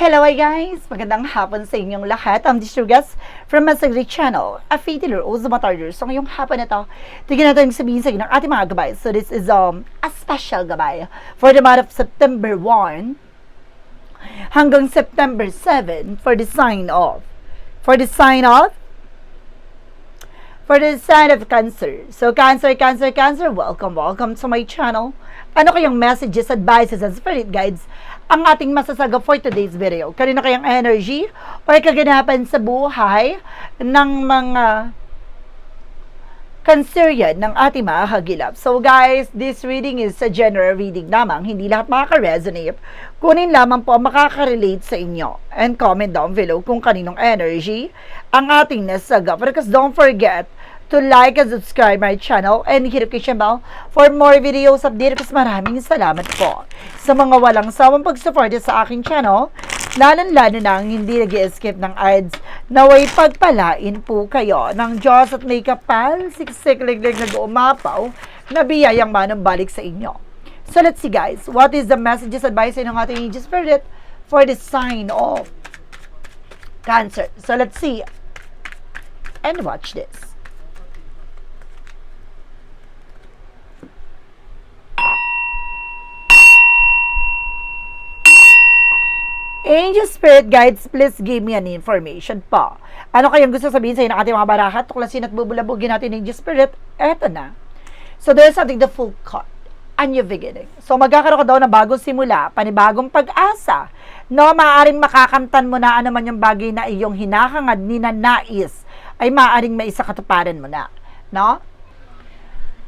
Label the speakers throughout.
Speaker 1: Hello hi guys! Magandang hapon sa inyong lahat. I'm Disrugas from Masagri Channel, a fatiller o Zumatarder. So ngayong hapon na to, tignan natin sabihin sa inyo ng ating mga gabay. So this is um, a special gabay for the month of September 1 hanggang September 7 for the sign of. For the sign of for the sign of Cancer. So, Cancer, Cancer, Cancer, welcome, welcome to my channel. Ano kayong messages, advices, and spirit guides ang ating masasaga for today's video? Kanina kayang energy or kaganapan sa buhay ng mga Cancerian ng ating mga hagilap. So guys, this reading is a general reading lamang. Hindi lahat makaka-resonate. Kunin lamang po ang makaka-relate sa inyo. And comment down below kung kaninong energy ang ating nasaga. Because don't forget, to like and subscribe my channel and hit notification bell for more videos update kasi maraming salamat po sa mga walang sawang pagsuporta sa aking channel lalo-lalo na ang hindi nag escape ng ads naway pagpalain po kayo ng Diyos at may kapal siksik liglig nag-umapaw na biyayang manang balik sa inyo. So let's see guys, what is the messages advice ng ating angel spirit for the sign of Cancer. So let's see and watch this. Angel Spirit Guides, please give me an information po. Ano kayang gusto sabihin sa inyo ng ating mga barakat? Tuklasin at bubulabugin natin Angel Spirit. Eto na. So there's something the full card. A new beginning. So magkakaroon ka daw ng bagong simula, panibagong pag-asa. No, maaaring makakamtan mo na ano man yung bagay na iyong hinahangad, ninanais, ay maaaring maisakatuparan mo na. No?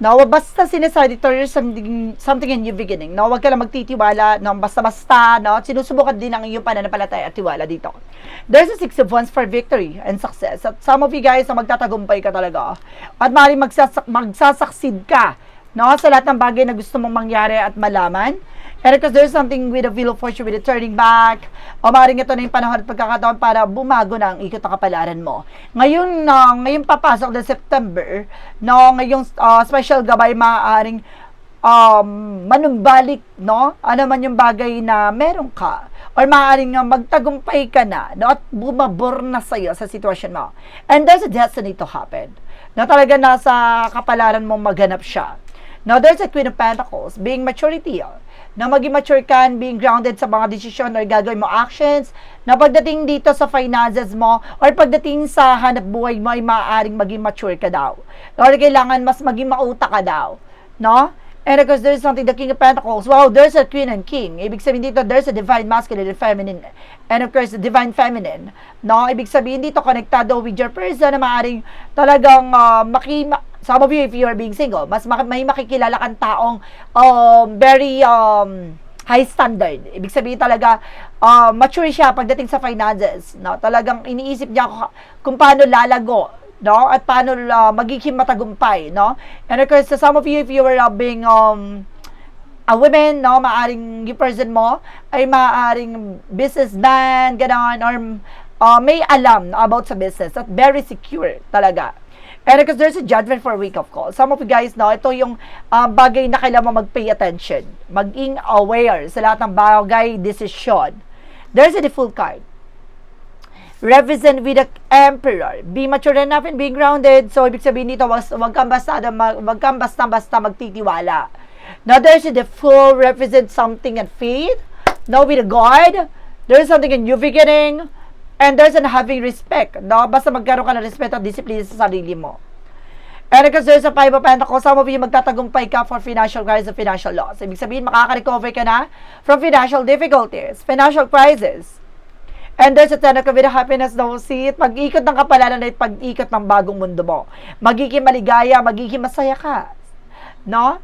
Speaker 1: No, basta sinasabi dito there's something, something in new beginning. No, wag ka lang magtitiwala, no, basta-basta, no, sinusubukan din ang iyong pananampalataya at tiwala dito. There's a six of wands for victory and success. At some of you guys na magtatagumpay ka talaga. At maaaring magsasak magsasaksid ka, no, sa lahat ng bagay na gusto mong mangyari at malaman. And because there's something with a wheel of fortune with a turning back, o maaaring ito na yung panahon at pagkakataon para bumago na ang ikot na kapalaran mo. Ngayon, uh, ngayon papasok na September, no, ngayong uh, special gabay maaaring um, manumbalik, no? Ano man yung bagay na meron ka. Or maaaring uh, magtagumpay ka na, no? At bumabor na sa'yo sa sitwasyon mo. And there's a destiny to happen. Na talaga nasa kapalaran mo maghanap siya. Now, there's a Queen of Pentacles, being maturity na maging mature ka and being grounded sa mga desisyon or gagawin mo actions, na pagdating dito sa finances mo or pagdating sa hanap buhay mo ay maaaring maging mature ka daw. Or kailangan mas maging mauta ka daw. No? And of course, there's something, the King of Pentacles. Wow, there's a Queen and King. Ibig sabihin dito, there's a Divine Masculine and Feminine. And of course, the Divine Feminine. No? Ibig sabihin dito, konektado with your person na maaaring talagang uh, maki, some of you, if you are being single, mas may makikilala kang taong um, very um, high standard. Ibig sabihin talaga, uh, mature siya pagdating sa finances. No? Talagang iniisip niya kung paano lalago no? At paano uh, magiging matagumpay, no? And of course, some of you, if you were uh, being um, a woman, no, maaring yung person mo ay maaring businessman, gano'n, or uh, may alam about sa business at very secure talaga. And because there's a judgment for wake-up call. Some of you guys know, ito yung uh, bagay na kailangan mag-pay attention. Maging aware sa lahat ng bagay, decision. There's a default card represent with the emperor. Be mature enough and being grounded. So, ibig sabihin dito, wag, wag kang basta, wag kang basta-basta magtitiwala. Now, there's the full represent something and faith. Now, with God, there's something in new beginning. And there's an having respect. No? Basta magkaroon ka ng respeto at disiplina sa sarili mo. And because there's a five of pentacles, some of you magtatagumpay ka for financial crisis and financial loss. Ibig sabihin, makaka-recover ka na from financial difficulties, financial crisis. And there's a ten of with happiness daw see it. Pag-ikot ng kapalaran ay pag-ikot ng bagong mundo mo. Magiging maligaya, magiging masaya ka. No?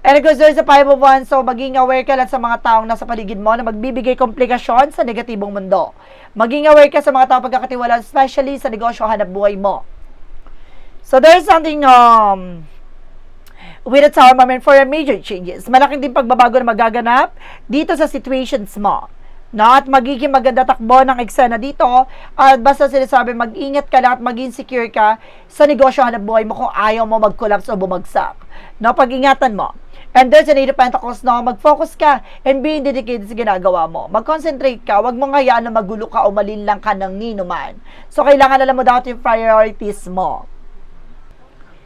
Speaker 1: And because there's a five of one, so maging aware ka lang sa mga taong nasa paligid mo na magbibigay komplikasyon sa negatibong mundo. Maging aware ka sa mga taong pagkakatiwala, especially sa negosyo hanap buhay mo. So there's something um with a tower moment for a major changes. Malaking din pagbabago na magaganap dito sa situations mo na at magiging maganda takbo ng eksena dito at basta sinasabi mag-ingat ka lang at maging secure ka sa negosyo hanap buhay mo kung ayaw mo mag-collapse o bumagsak. No, pag-ingatan mo. And there's an Eight of Pentacles na mag-focus ka and being dedicated sa ginagawa mo. Mag-concentrate ka, wag mo hayaan na magulo ka o malinlang ka ng ninuman. So, kailangan alam mo dapat yung priorities mo.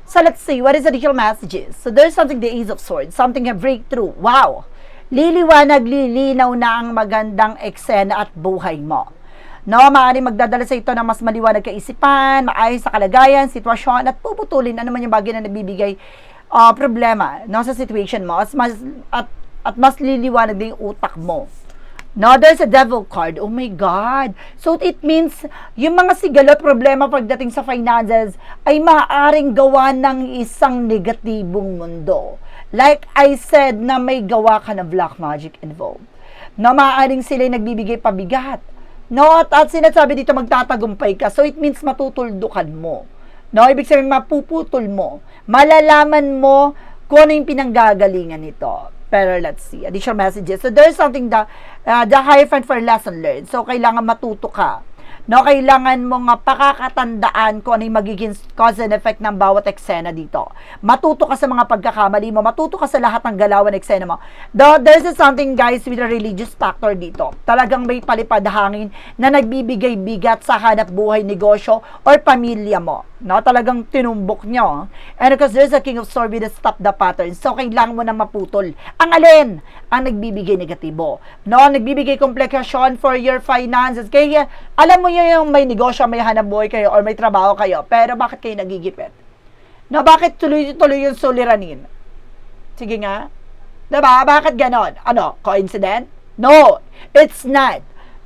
Speaker 1: So, let's see, what is the additional messages? So, there's something, the Ace of Swords, something a breakthrough. Wow! Liliwanag, lilinaw na ang magandang eksena at buhay mo. No, maaaring magdadala sa ito ng mas maliwanag kaisipan, maayos sa kalagayan, sitwasyon, at puputulin ano man yung bagay na nabibigay uh, problema no, sa situation mo at mas, at, at mas liliwanag din yung utak mo. No, there's a devil card. Oh my God. So, it means, yung mga sigalot problema pagdating sa finances ay maaaring gawa ng isang negatibong mundo. Like I said, na may gawa ka na black magic involved. No, maaaring sila nagbibigay pabigat. No, at, at sinasabi dito magtatagumpay ka. So, it means matutuldukan mo. No, ibig sabihin mapuputol mo. Malalaman mo kung ano yung pinanggagalingan nito. Pero let's see, additional messages. So there's something that uh, the Hierophant for lesson learned. So kailangan matuto ka. No, kailangan mo nga pakakatandaan kung ano yung magiging cause and effect ng bawat eksena dito. Matuto ka sa mga pagkakamali mo, matuto ka sa lahat ng galawan eksena mo. Though there's something guys with a religious factor dito. Talagang may palipad hangin na nagbibigay bigat sa hanap buhay, negosyo, or pamilya mo. No, talagang tinumbok nyo. And because there's a king of swords a stop the pattern. So, kailangan mo na maputol. Ang alin? Ang nagbibigay negatibo. No, nagbibigay komplikasyon for your finances. Kaya, alam mo yun yung may negosyo, may hanap buhay kayo, or may trabaho kayo. Pero, bakit kayo nagigipit? No, bakit tuloy-tuloy yung suliranin? Sige nga. Diba? Bakit ganon? Ano? Coincident? No, it's not.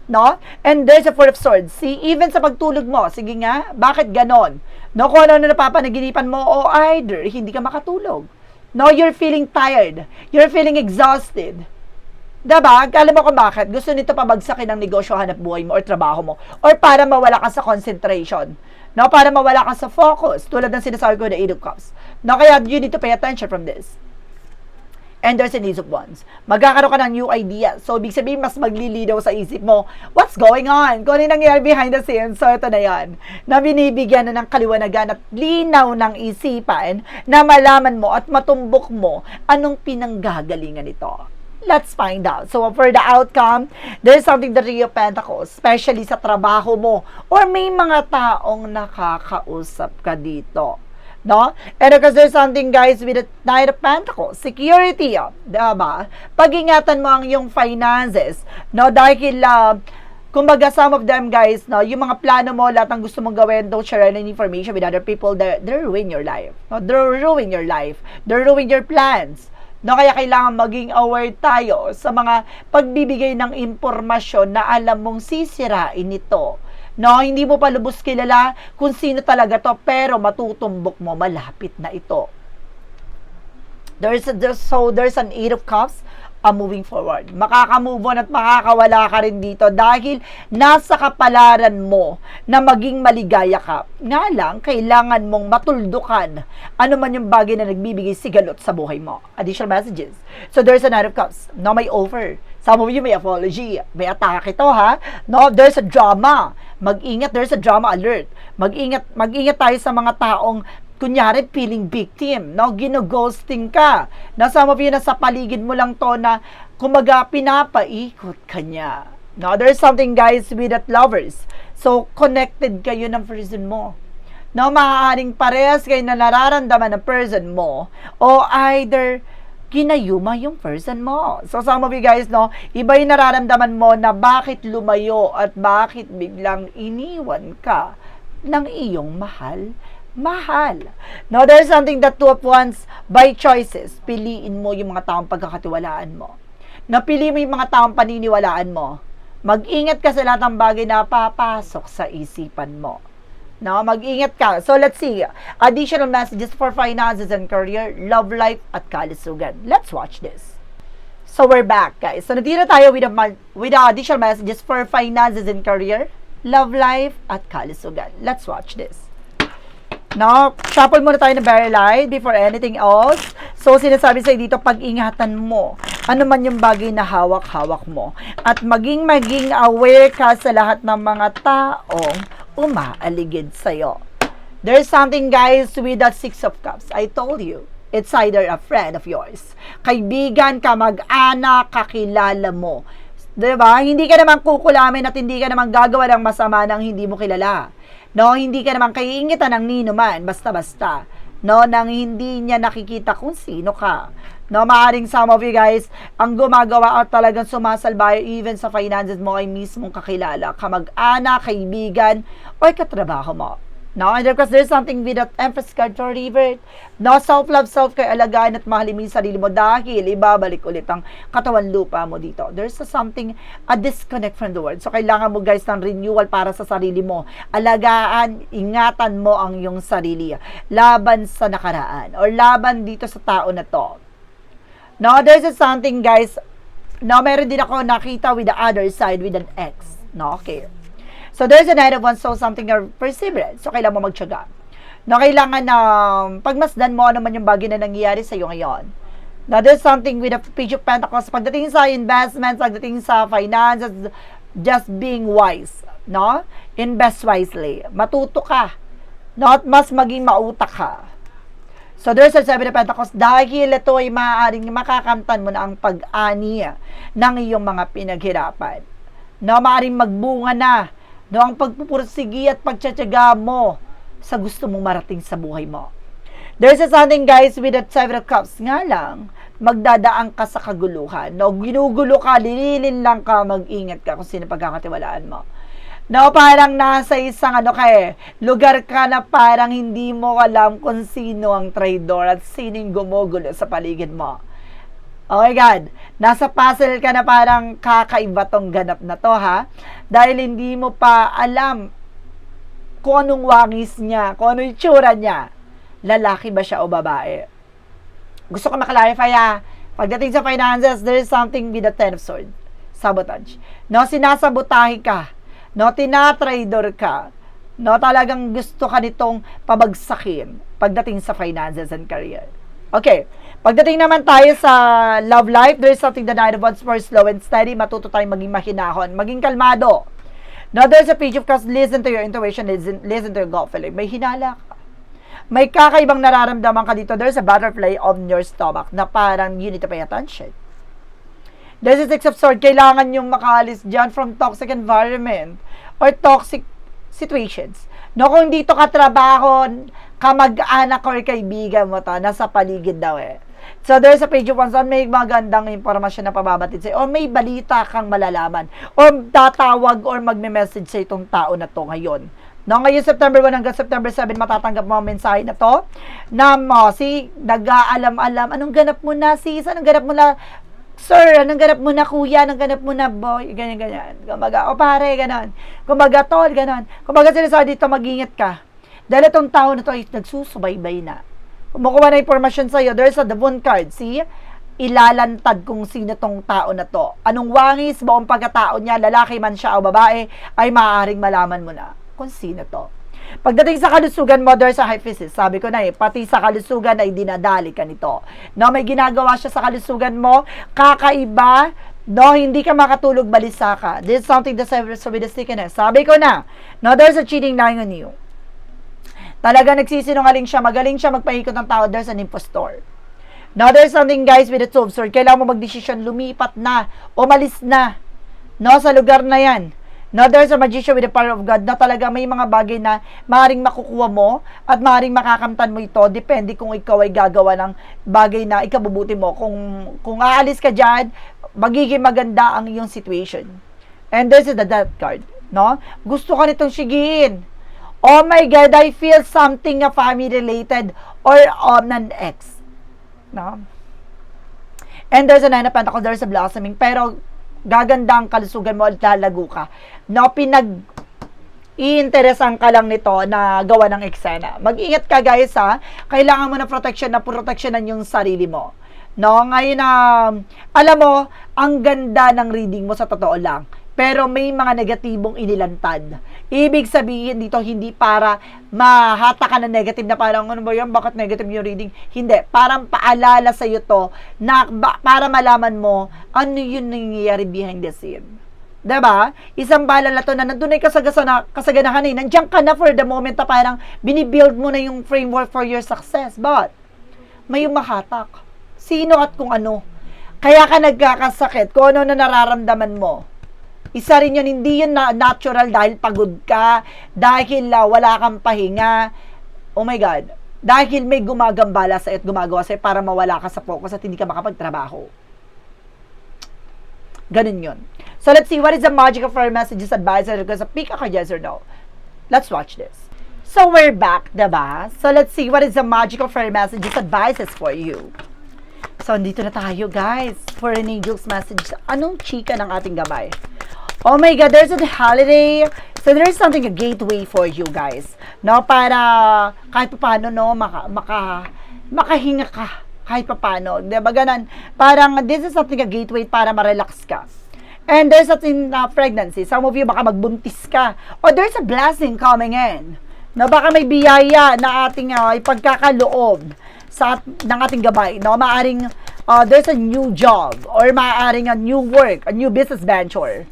Speaker 1: No? And there's a four of swords. See, even sa pagtulog mo, sige nga, bakit ganon? No, kung ano na napapanaginipan mo o either hindi ka makatulog. No, you're feeling tired. You're feeling exhausted. Diba? Alam mo kung bakit? Gusto nito pabagsakin ng negosyo, hanap buhay mo, or trabaho mo. Or para mawala ka sa concentration. No, para mawala ka sa focus. Tulad ng sinasabi ko na Eight of Cups. No, kaya you need to pay attention from this. And there's an Ace of Wands. Magkakaroon ka ng new idea. So, ibig sabihin, mas maglilinaw sa isip mo, what's going on? Kung ano yung behind the scenes. So, ito na yan. Na binibigyan na ng kaliwanagan at linaw ng isipan na malaman mo at matumbok mo anong pinanggagalingan nito. Let's find out. So, for the outcome, there's something the of Pentacles, especially sa trabaho mo, or may mga taong nakakausap ka dito. No? And because something, guys, with the Knight of Pentacles, security, oh, diba? Pag-ingatan mo ang iyong finances, no? Dahil, uh, kumbaga, some of them, guys, no? Yung mga plano mo, lahat ng gusto mong gawin, don't share any information with other people, they're, they're ruin your life. No? They're ruin your life. They're ruin your plans. No, kaya kailangan maging aware tayo sa mga pagbibigay ng impormasyon na alam mong sisirain ito. No, hindi mo pa lubos kilala kung sino talaga to, pero matutumbok mo, malapit na ito. There's, a, there's so there's an eight of cups uh, moving forward. Makaka-move on at makakawala ka rin dito dahil nasa kapalaran mo na maging maligaya ka. Nga lang, kailangan mong matuldukan ano man yung bagay na nagbibigay sigalot sa buhay mo. Additional messages. So there's a Knight of Cups. No, may offer. Some of you may apology. May atake ito ha. No, there's a drama. Mag-ingat, there's a drama alert. Mag-ingat, mag-ingat tayo sa mga taong kunyari feeling victim, no? Gino-ghosting ka. Na some of you na sa paligid mo lang to na kumaga pinapaikot ka niya. No, there's something guys with that lovers. So connected kayo ng person mo. No, maaaring parehas kayo na nararamdaman ng person mo o either ginayuma yung person mo. So some of you guys, no, iba yung nararamdaman mo na bakit lumayo at bakit biglang iniwan ka ng iyong mahal mahal. No, there's something that two of wands by choices. Piliin mo yung mga taong pagkakatiwalaan mo. Napili mo yung mga taong paniniwalaan mo. Mag-ingat ka sa lahat ng bagay na papasok sa isipan mo. No, mag-ingat ka. So, let's see. Additional messages for finances and career, love life, at kalusugan. Let's watch this. So, we're back, guys. So, natira tayo with, a, with the additional messages for finances and career, love life, at kalusugan. Let's watch this. No, shuffle muna tayo ng very light before anything else. So, sinasabi sa'yo dito, pag-ingatan mo. Ano man yung bagay na hawak-hawak mo. At maging-maging aware ka sa lahat ng mga taong umaaligid sa'yo. There's something, guys, with that Six of Cups. I told you. It's either a friend of yours. Kaibigan, kamag-anak, kakilala mo. 'Di ba? Hindi ka naman kukulamin at hindi ka naman gagawa ng masama ng hindi mo kilala. No, hindi ka naman kaiingitan ng nino man, basta-basta. No, nang hindi niya nakikita kung sino ka. No, maaring some of you guys, ang gumagawa at talagang sumasalbayo even sa finances mo ay mismong kakilala, kamag-anak, kaibigan, o katrabaho mo. No, and of course, there's something with that emphasis card for revert. No, self-love, self-care, alagaan at mahalin mo yung sarili mo dahil ibabalik ulit ang katawan lupa mo dito. There's a something, a disconnect from the world. So, kailangan mo guys ng renewal para sa sarili mo. Alagaan, ingatan mo ang iyong sarili. Laban sa nakaraan or laban dito sa tao na to. No, there's a something guys, no, meron din ako nakita with the other side with an ex. No, okay. So, there's a night of one, so something na perseverance. So, kailangan mo magtyaga. No, kailangan na pagmasdan mo ano man yung bagay na nangyayari sa iyo ngayon. Now, there's something with the page of pentacles. Pagdating sa investments, pagdating sa finances, just being wise. No? Invest wisely. Matuto ka. No? At mas maging mautak ka. So, there's a seven of pentacles. Dahil ito ay maaaring makakamtan mo na ang pag-ani ng iyong mga pinaghirapan. No, maaaring magbunga na no, ang pagpupursigi at pagtsatsaga mo sa gusto mong marating sa buhay mo. There's a something guys with that seven of cups nga lang, magdadaan ka sa kaguluhan. No, ginugulo ka, lililin lang ka, mag-ingat ka kung sino pagkakatiwalaan mo. No, parang nasa isang ano ka eh, lugar ka na parang hindi mo alam kung sino ang traidor at sino gumugulo sa paligid mo. Oh my God, nasa puzzle ka na parang kakaiba tong ganap na to ha. Dahil hindi mo pa alam kung anong wangis niya, kung ano yung tsura niya. Lalaki ba siya o babae? Gusto ko maklarify ha. Pagdating sa finances, there is something with the ten of swords. Sabotage. No, sinasabotahe ka. No, tinatraidor ka. No, talagang gusto ka nitong pabagsakin pagdating sa finances and career. Okay. Pagdating naman tayo sa love life, there is something the nine of wands for slow and steady. Matuto tayong maging mahinahon, maging kalmado. Now, there's a page of cups. Listen to your intuition. Listen, listen to your gut feeling. May hinala ka. May kakaibang nararamdaman ka dito. There's a butterfly on your stomach na parang you need to pay attention. There's a six of swords. Kailangan yung makaalis dyan from toxic environment or toxic situations. No, kung dito ka trabaho, kamag-anak or kaibigan mo to, nasa paligid daw eh. So, there's a page of wands on may magandang impormasyon na pababatid sa'yo or may balita kang malalaman or tatawag or magme-message sa itong tao na to ngayon. No, ngayon September 1 hanggang September 7 matatanggap mo ang mensahe na to na mo, si nag-aalam-alam anong ganap mo na sis, anong ganap mo na Sir, anong ganap mo na kuya, anong ganap mo na boy, ganyan, ganyan. Kumbaga, o pare, ganon. Kumbaga, tol, ganon. Kumbaga, sinasabi dito, mag-ingat ka. Dahil itong tao na to ay nagsusubaybay na. Kumukuha na informasyon sa'yo, there's a Devon card, see? Ilalantad kung sino tong tao na to. Anong wangis, buong pagkatao niya, lalaki man siya o babae, ay maaaring malaman mo na kung sino to. Pagdating sa kalusugan mo, there's a hyphesis. Sabi ko na eh, pati sa kalusugan ay dinadali ka nito. No, may ginagawa siya sa kalusugan mo, kakaiba, no, hindi ka makatulog balisa ka. This is something that's with the sickness. Sabi ko na, no, there's a cheating lying on you. Talaga nagsisinungaling siya, magaling siya magpahikot ng tao, there's an impostor. Now, there's something guys with the two of swords. Kailangan mo magdesisyon, lumipat na, umalis na, no, sa lugar na yan. No, there's a magician with the power of God na talaga may mga bagay na maaaring makukuha mo at maaaring makakamtan mo ito. Depende kung ikaw ay gagawa ng bagay na ikabubuti mo. Kung, kung aalis ka dyan, magiging maganda ang iyong situation. And this is the death card. No? Gusto ka nitong sigiin. Oh my God, I feel something na family related or on an ex. No? And there's a nine of pentacles, there's a blossoming. Pero, gaganda ang kalusugan mo at lalago ka. No, pinag iinteresan ka lang nito na gawa ng eksena. Mag-ingat ka guys ha. Kailangan mo na protection na proteksyonan yung sarili mo. No, ngayon na alam mo, ang ganda ng reading mo sa totoo lang. Pero may mga negatibong inilantad. Ibig sabihin dito, hindi para mahata ka na negative na parang, ano ba yan, bakit negative yung reading? Hindi. Parang paalala sa iyo to na ba, para malaman mo ano yun nangyayari behind the scene. 'Di ba? Isang bala na to na nandun ay kasagasana, kasaganahan eh. Nandiyan ka na for the moment na parang binibuild mo na yung framework for your success. But, may umahatak. Sino at kung ano. Kaya ka nagkakasakit, kung ano na nararamdaman mo. Isa rin yun, hindi yun na natural dahil pagod ka, dahil ah, wala kang pahinga. Oh my God. Dahil may gumagambala sa at gumagawa sa'yo para mawala ka sa focus at hindi ka makapagtrabaho. Ganun yun. So let's see, what is the magic of our messages advice? Because pick ako yes or no. Let's watch this. So we're back, diba? So let's see, what is the magic of our messages advices for you? So, andito na tayo, guys, for an angel's message. Anong chika ng ating gabay? Oh my God, there's a holiday. So, there's something, a gateway for you guys. No, para kahit paano, no, maka, maka, makahinga ka kahit paano. Diba ganun? Parang, this is something, a gateway para ma-relax ka. And there's something uh, pregnancy. Some of you baka magbuntis ka. Or there's a blessing coming in. Na baka may biyaya na ating uh, ipagkakaloob sa ng ating gabay. No? Maaring uh, there's a new job or maaring a new work, a new business venture.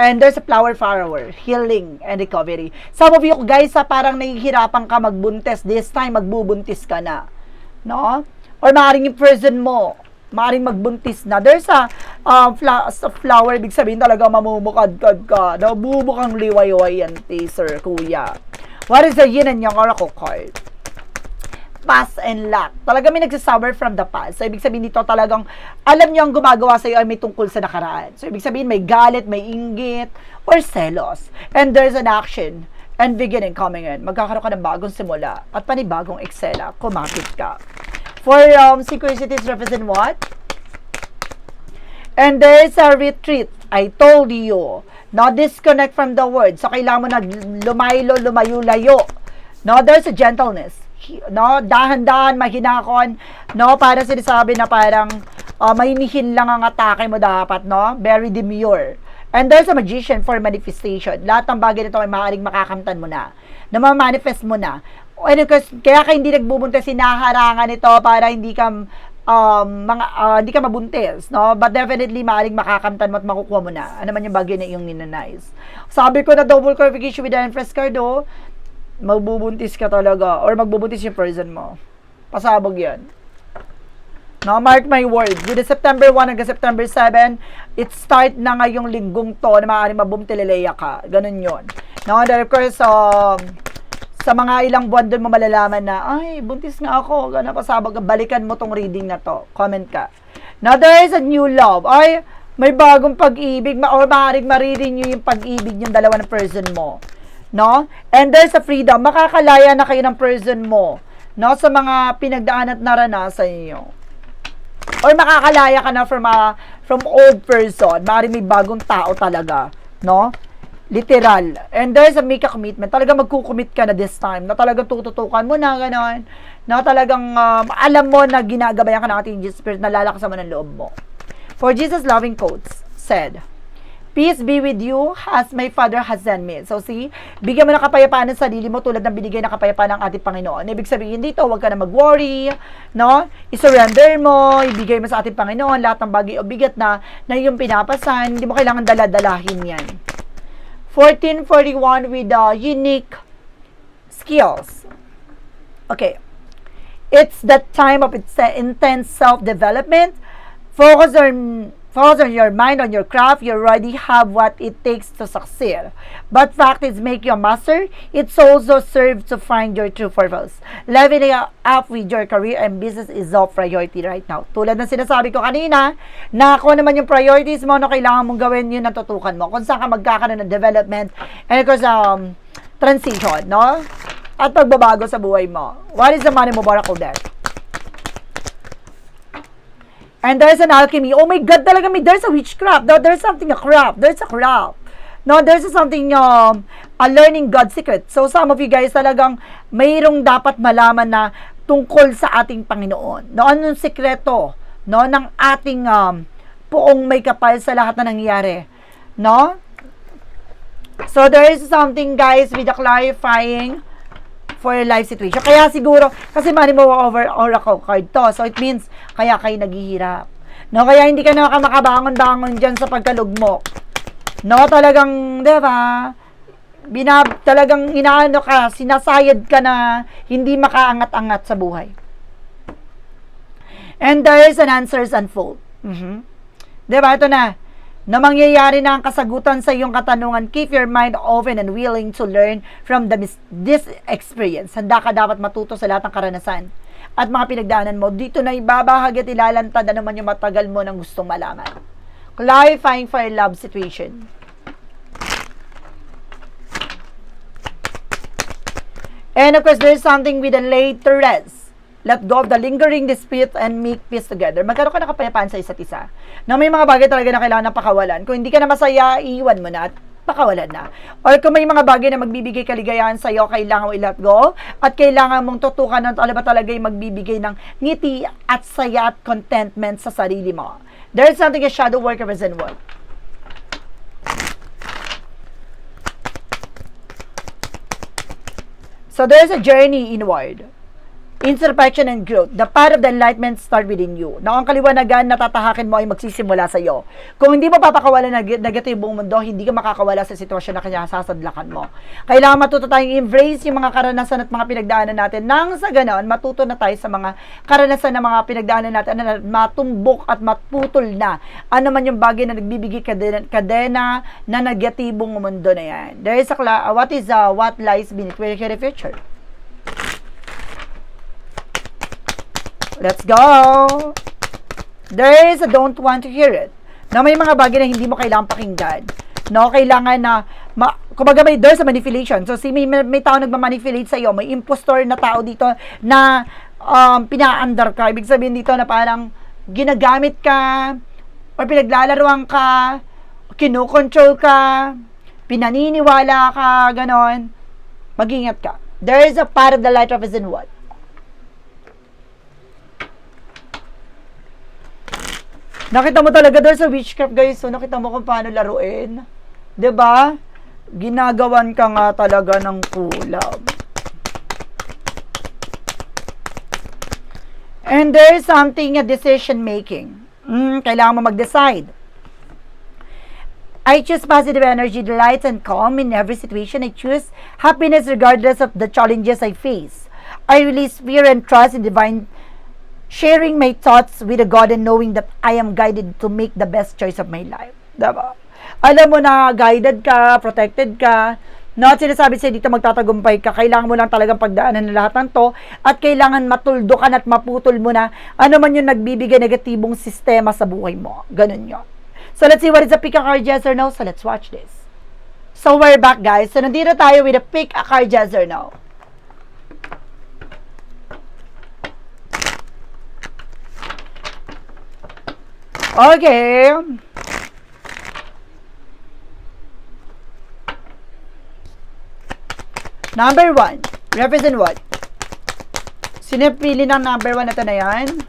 Speaker 1: And there's a flower flower, healing and recovery. Some of you guys, sa parang nahihirapan ka magbuntis, this time magbubuntis ka na. No? Or maaring yung person mo, maaring magbuntis na. There's a, um, fla- flower, ibig sabihin talaga mamumukadkad ka. No? Bubukang liwayway yan, taser, kuya. What is the yin and yang oracle card? Past and lack. Talaga may nagsasuffer from the past. So, ibig sabihin dito talagang, alam niyo ang gumagawa sa iyo ay may tungkol sa nakaraan. So, ibig sabihin may galit, may inggit, or selos. And there's an action and beginning coming in. Magkakaroon ka ng bagong simula at panibagong eksena. Kumapit ka. For um, synchronicities represent what? And there's a retreat. I told you. Not disconnect from the word. So, kailangan mo na lumaylo, lumayo-layo. No, there's a gentleness no, dahan-dahan, mahinakon, no, para sinasabi na parang uh, mahinihin lang ang atake mo dapat, no, very demure. And there's a magician for manifestation. Lahat ng bagay nito ay maaaring makakamtan mo na, na ma-manifest mo na. And because, kaya ka hindi nagbubuntis, sinaharangan ito para hindi ka um, mga, uh, hindi ka mabuntis, no? But definitely, maaaring makakamtan mo at makukuha mo na. Ano man yung bagay na iyong ninanais. Sabi ko na double clarification with the Empress card, oh magbubuntis ka talaga or magbubuntis yung person mo. Pasabog yan. No, mark my word. With September 1 hanggang September 7, it start na ngayong linggong to na maaaring mabumtilileya ka. Ganun yon. No, and of course, um, sa mga ilang buwan doon mo malalaman na, ay, buntis nga ako. Ganun pasabog. Balikan mo tong reading na to. Comment ka. Now, there is a new love. Ay, may bagong pag-ibig. Ma or maaaring maririn nyo yung pag-ibig yung dalawa ng person mo no? And there's a freedom. Makakalaya na kayo ng person mo, no? Sa mga pinagdaan at naranasan niyo. Or makakalaya ka na from a, from old person. Mari may bagong tao talaga, no? Literal. And there's a make a commitment. Talaga magkukommit ka na this time. Na talagang tututukan mo na, gano'n. Na talagang um, alam mo na ginagabayan ka ng ating Spirit na lalakasan mo ng loob mo. For Jesus loving quotes said, Peace be with you as my Father has sent me. So see, bigyan mo ng kapayapaan ng sarili mo tulad ng binigay ng kapayapaan ng ating Panginoon. Ibig sabihin dito, huwag ka na mag-worry, no? I-surrender mo, ibigay mo sa ating Panginoon lahat ng bagay o bigat na na yung pinapasan, hindi mo kailangan daladalahin yan. 1441 with the unique skills. Okay. It's the time of intense self-development. Focus on Focus on your mind, on your craft. You already have what it takes to succeed. But practice make you a master. It's also serves to find your true purpose. Leveling up with your career and business is all priority right now. Tulad ng sinasabi ko kanina, na kung naman yung priorities mo, ano kailangan mong gawin, yun ang tutukan mo. Kung saan ka magkakaroon ng development and of course, um, transition, no? At pagbabago sa buhay mo. What is the money mo, deck? And there's an alchemy. Oh my God, talaga may, there's a witchcraft. No, there's something, a craft. There's a craft. No, there's something, um, a learning God's secret. So, some of you guys talagang mayroong dapat malaman na tungkol sa ating Panginoon. No, anong sikreto, no, ng ating, um, puong may kapal sa lahat na nangyayari. No? So, there is something, guys, with the clarifying for your life situation. Kaya siguro, kasi money mo over oracle card to. So, it means, kaya kayo naghihirap. No, kaya hindi ka na makabangon-bangon dyan sa pagkalugmok. No, talagang, di ba, binab, talagang inaano ka, sinasayad ka na hindi makaangat-angat sa buhay. And there is an answers unfold. Mhm. Diba? Ito na. Na mangyayari na ang kasagutan sa iyong katanungan, keep your mind open and willing to learn from the this experience. Handa ka dapat matuto sa lahat ng karanasan at mga pinagdaanan mo. Dito na ibabahagi at ilalantad ano man yung matagal mo nang gustong malaman. Clarifying for a love situation. And of course, there is something with a later rest. Let go of the lingering dispute and make peace together. Magkaroon ka ng kapayapaan sa isa't isa. Na may mga bagay talaga na kailangan na pakawalan. Kung hindi ka na masaya, iiwan mo na at pakawalan na. Or kung may mga bagay na magbibigay kaligayahan sa iyo, kailangan mo i-let go at kailangan mong tutukan ano ba talaga yung magbibigay ng ngiti at saya at contentment sa sarili mo. There is something a shadow work represent what? So there's a journey inward. Introspection and growth. The path of the enlightenment start within you. Na ang kaliwanagan na tatahakin mo ay magsisimula sa iyo. Kung hindi mo papakawalan ng negatibong mundo, hindi ka makakawala sa sitwasyon na kanya sasadlakan mo. Kailangan matuto tayong embrace yung mga karanasan at mga pinagdaanan natin. Nang sa ganon, matuto na tayo sa mga karanasan na mga pinagdaanan natin na matumbok at matputol na. Ano man yung bagay na nagbibigay kadena, kadena na negatibong mundo na yan. There is a, what is uh, what lies beneath your future? Let's go! There is a don't want to hear it. Na may mga bagay na hindi mo kailangang pakinggan. No, kailangan na, ma, kumbaga may, there's a manipulation. So, si may, may, tao nagmamanipulate sa iyo, may impostor na tao dito na um, pina-under ka. Ibig sabihin dito na parang ginagamit ka, or pinaglalaruan ka, kinokontrol ka, pinaniniwala ka, ganon. Mag-ingat ka. There is a part of the light represent what? Nakita mo talaga doon sa witchcraft guys, so nakita mo kung paano laruin. 'Di ba? Ginagawan ka nga talaga ng kulam. And there is something a decision making. Mm, kailangan mo mag-decide. I choose positive energy, delight, and calm in every situation. I choose happiness regardless of the challenges I face. I release fear and trust in divine sharing my thoughts with the God and knowing that I am guided to make the best choice of my life. Diba? Alam mo na guided ka, protected ka, no, sinasabi sa'yo dito magtatagumpay ka, kailangan mo lang talagang pagdaanan ng lahat ng to, at kailangan matuldo ka na at maputol mo na ano man yung nagbibigay negatibong sistema sa buhay mo. Ganun yun. So let's see what is the pick a card yes or no. So let's watch this. So we're back guys. So nandito tayo with a pick a card yes or no. Okay. Number one. Represent what? Sino pili ng number one na to na yan?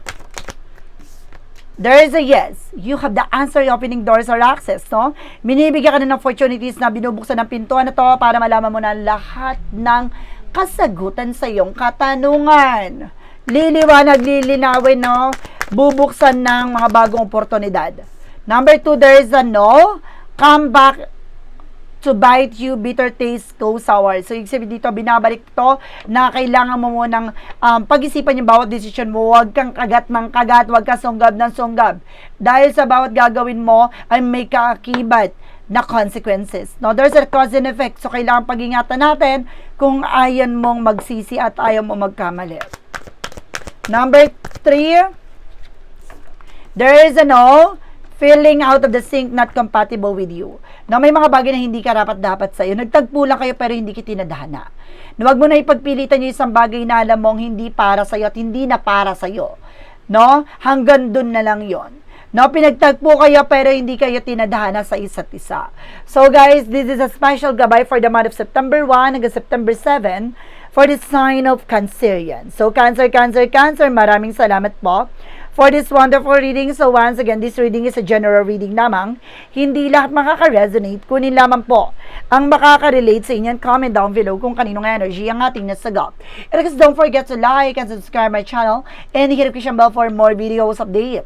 Speaker 1: There is a yes. You have the answer opening doors or access, no? Minibigyan ka na ng opportunities na binubuksan ng pintuan na to para malaman mo na lahat ng kasagutan sa iyong katanungan. Liliwanag, lilinawin, no? Bubuksan ng mga bagong oportunidad. Number two, there is a no. Come back to bite you, bitter taste, go sour. So, ibig sabihin dito, binabalik to na kailangan mo munang um, pag-isipan yung bawat decision mo. Huwag kang kagat ng kagat, huwag kang sunggab ng sunggab. Dahil sa bawat gagawin mo ay may kaakibat na consequences. No, there's a cause and effect. So, kailangan pag-ingatan natin kung ayon mong magsisi at ayaw mo magkamali. Number three, there is a no feeling out of the sync not compatible with you. Na may mga bagay na hindi karapat dapat sa iyo. Nagtagpo lang kayo pero hindi kita tinadhana. Na wag mo na ipagpilitan yung isang bagay na alam mong hindi para sa iyo at hindi na para sa iyo. No? Hanggang dun na lang 'yon. No, pinagtagpo kayo pero hindi kayo tinadhana sa isa't isa. So guys, this is a special gabay for the month of September 1 hanggang September 7 for the sign of Cancerian. So Cancer, Cancer, Cancer, maraming salamat po for this wonderful reading. So once again, this reading is a general reading lamang. Hindi lahat makaka-resonate, kunin lamang po ang makaka-relate sa inyo. Comment down below kung kaninong energy ang ating nasagap. And guys, don't forget to like and subscribe my channel and hit the notification bell for more videos update.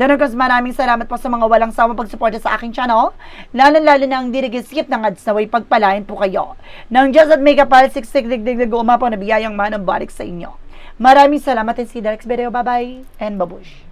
Speaker 1: Ganun kas maraming salamat po sa mga walang sawang pagsuporta sa aking channel. Lalo-lalo na ang di nag-skip ng ads na way pagpalain po kayo. Nang Diyos at may kapal, siksik digdig na umapaw na biyayang manang balik sa inyo. Maraming salamat and the next video. Bye-bye and babush.